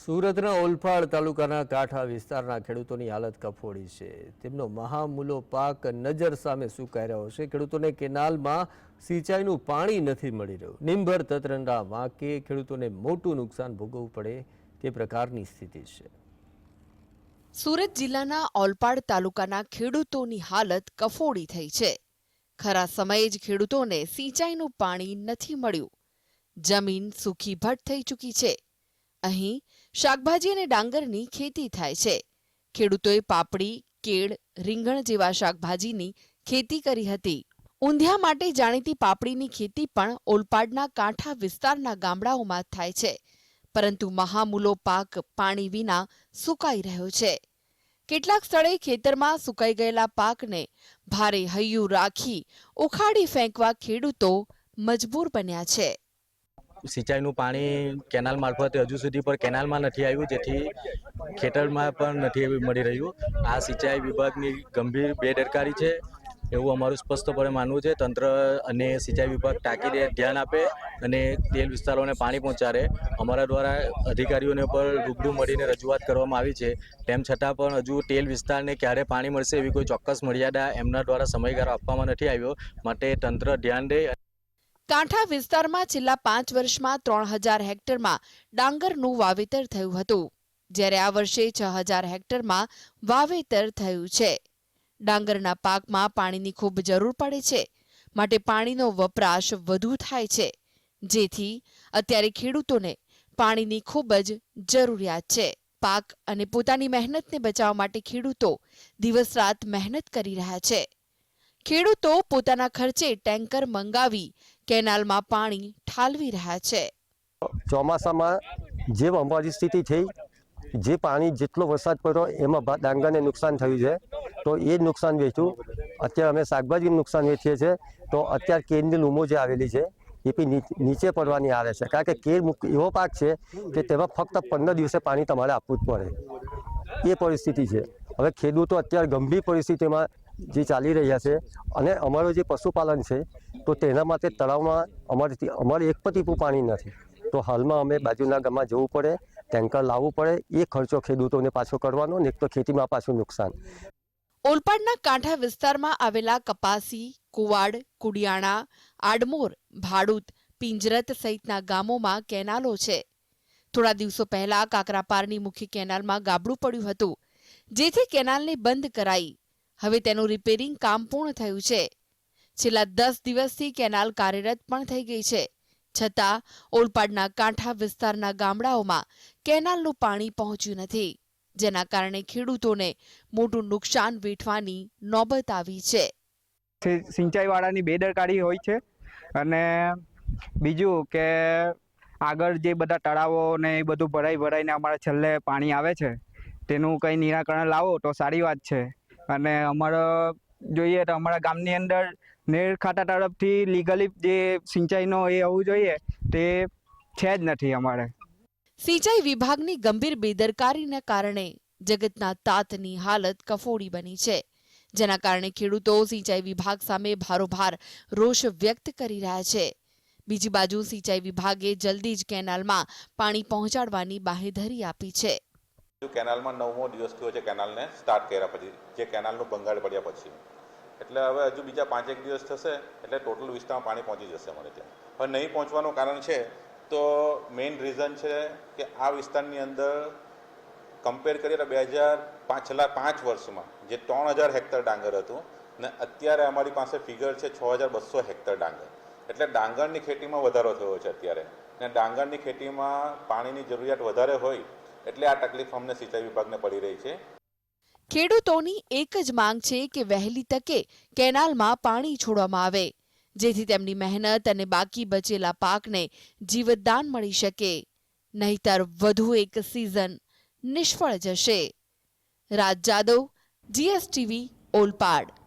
સુરતના ઓલપાડ તાલુકાના કાંઠા વિસ્તારના ખેડૂતોની હાલત કફોડી છે. તેમનો મહામૂલો પાક નજર સામે સુકાઈ રહ્યો છે. ખેડૂતોને કેનાલમાં સિંચાઈનું પાણી નથી મળી રહ્યું. નિંભર તત્રંડા વાંકે ખેડૂતોને મોટું નુકસાન ભોગવવું પડે તે પ્રકારની સ્થિતિ છે. સુરત જિલ્લાના ઓલપાડ તાલુકાના ખેડૂતોની હાલત કફોડી થઈ છે. ખરા સમયે જ ખેડૂતોને સિંચાઈનું પાણી નથી મળ્યું. જમીન સૂકી ભટ્ટ થઈ ચૂકી છે. અહીં શાકભાજી અને ડાંગરની ખેતી થાય છે. ખેડૂતોએ પાપડી, કેળ, રીંગણ જેવા શાકભાજીની ખેતી કરી હતી. ઊંધિયા માટે જાણીતી પાપડીની ખેતી પણ ઓલપાડના કાંઠા વિસ્તારના ગામડાઓમાં થાય છે. પરંતુ મહામૂલો પાક પાણી વિના સુકાઈ રહ્યો છે. કેટલાક સ્થળે ખેતરમાં સુકાઈ ગયેલા પાકને ભારે હૈયું રાખી, ઉખાડી ફેંકવા ખેડૂતો મજબૂર બન્યા છે. સિંચાઈનું પાણી કેનાલ મારફતે હજુ સુધી પર કેનાલમાં નથી આવ્યું, જેથી ખેતરમાં પણ નથી મળી રહ્યું. આ સિંચાઈ વિભાગની ગંભીર બેદરકારી છે, એવું અમારું સ્પષ્ટપણે માનવું છે. તંત્ર અને સિંચાઈ વિભાગ તાકીદે ધ્યાન આપે અને તેલ વિસ્તારોને પાણી પહોંચાડે. અમારા દ્વારા અધિકારીઓને પણ રૂબરૂ મળીને રજૂઆત કરવામાં આવી છે. તેમ છતાં પણ હજુ તેલ વિસ્તારને ક્યારે પાણી મળશે એવી કોઈ ચોક્કસ મર્યાદા એમના દ્વારા સમયગાળો આપવામાં નથી આવ્યો. માટે તંત્ર ધ્યાન દે કાંઠા વિસ્તારમાં છેલ્લા પાંચ વર્ષમાં ત્રણ હજાર હેક્ટરમાં ડાંગરનું વાવેતર થયું હતું, જ્યારે આ વર્ષે છ હજાર હેક્ટરમાં વાવેતર થયું છે. ડાંગરના પાકમાં પાણીની ખૂબ જરૂર પડે છે, માટે પાણીનો વપરાશ વધુ થાય છે, જેથી અત્યારે ખેડૂતોને પાણીની ખૂબ જ જરૂરિયાત છે. પાક અને પોતાની મહેનતને બચાવવા માટે ખેડૂતો દિવસ રાત મહેનત કરી રહ્યા છે. ખેડૂતો પોતાના ખર્ચે ટેન્કર મંગાવી કેનાલમાં પાણી ઠાલવી રહ્યા છે. ચોમાસામાં જે અમારી સ્થિતિ થઈ, જે પાણી જેટલો વરસાદ પડ્યો, એમાં ડાંગરને નુકસાન થયું છે. તો એ નુકસાન વેચ્યું અત્યારે અમે શાકભાજીનું નુકસાન વેચીએ છીએ. તો અત્યારે કેરની લૂમો જે આવેલી છે, એ બી નીચે પડવાની આવે છે. કારણ કે કેર એવો પાક છે કે તેમાં ફક્ત પંદર દિવસે પાણી તમારે આપવું જ પડે. એ પરિસ્થિતિ છે. હવે ખેડૂતો અત્યારે ગંભીર પરિસ્થિતિમાં જે ચાલી રહ્યા છે અને અમારું જે પશુપાલન છે, તો તેના માટે તળાવમાં અમારે અમારે એક પણ ટીપું પાણી નથી. તો હાલમાં અમે બાજુના ગામમાં જવું પડે, ટેન્કર લાવવું પડે, એ ખર્ચો ખેડૂતોને પાછો કરવાનો, ને તો ખેતીમાં પાછું નુકસાન. ઓલપાડના કાંઠા વિસ્તારમાં આવેલા કપાસી, કુવાડ, કુડિયાણા, આડમોર, ભાડુત, પિંજરત સહિતના ગામોમાં કેનાલો છે. થોડા દિવસો પહેલા કાકરાપારની મુખ્ય કેનાલમાં ગાબડું પડ્યું હતું, જેથી કેનાલને બંધ કરાઈ. હવે તેનું રિપેરિંગ કામ પૂર્ણ થયું છે. છેલ્લા દસ દિવસથી કેનાલ કાર્યરત પણ થઈ ગઈ છે. છતાં, ઓલપાડના કાંઠા વિસ્તારના ગામડાઓમાં કેનાલનું પાણી પહોંચ્યું નથી, જેના કારણે ખેડૂતોને મોટું નુકસાન વેઠવાની નોબત આવી છે. સિંચાઈવાળાની બેદરકારી હોય છે અને બીજું કે આગળ જે બધા તળાવો ને એ બધું ભરાઈ ભરાઈને અમારે છેલ્લે પાણી આવે છે, તેનું કંઈ નિરાકરણ લાવો તો સારી વાત છે. અને અમારો જોઈએ તો અમારા ગામની અંદર નેર ખાતા તરફથી લીગલી જે સિંચાઈનો એ હોવું જોઈએ તે છે જ નથી અમારે. સિંચાઈ વિભાગની ગંભીર બેદરકારીના કારણે જગતના તાતની હાલત કફોડી બની છે. જેના કારણે ખેડૂતો સિંચાઈ વિભાગ સામે ભારોભાર રોષ વ્યક્ત કરી રહ્યા છે. બીજી બાજુ સિંચાઈ વિભાગે જલ્દી જ કેનાલમાં પાણી પહોંચાડવાની બાહેધરી આપી છે. કેનાલમાં નવમો દિવસ થયો છે કેનાલને સ્ટાર્ટ કર્યા પછી, જે કેનાલનું બંગાળ પડ્યા પછી. એટલે હવે હજુ બીજા પાંચેક દિવસ થશે, એટલે ટોટલ વિસ્તારમાં પાણી પહોંચી જશે અમારે ત્યાં. હવે નહીં પહોંચવાનું કારણ છે, તો મેઇન રીઝન છે કે આ વિસ્તારની અંદર કમ્પેર કરીએ તો બે હજાર છેલ્લા પાંચ વર્ષમાં જે ત્રણ હજાર હેક્ટર ડાંગર હતું, ને અત્યારે અમારી પાસે ફિગર છે છ હજાર બસો હેક્ટર ડાંગર. એટલે ડાંગરની ખેતીમાં વધારો થયો છે અત્યારે. ને ડાંગરની ખેતીમાં પાણીની જરૂરિયાત વધારે હોય એટલે આ તકલીફ અમને સિંચાઈ વિભાગને પડી રહી છે. ખેડૂતોની એક જ માંગ છે કે વહેલી તકે કેનાલમાં પાણી છોડવામાં આવે, જેથી તેમની મહેનત અને બાકી બચેલા પાકને જીવતદાન મળી શકે. નહીતર વધુ એક સિઝન નિષ્ફળ જશે. રાજ જાદવ, જીએસટીવી, ઓલપાડ.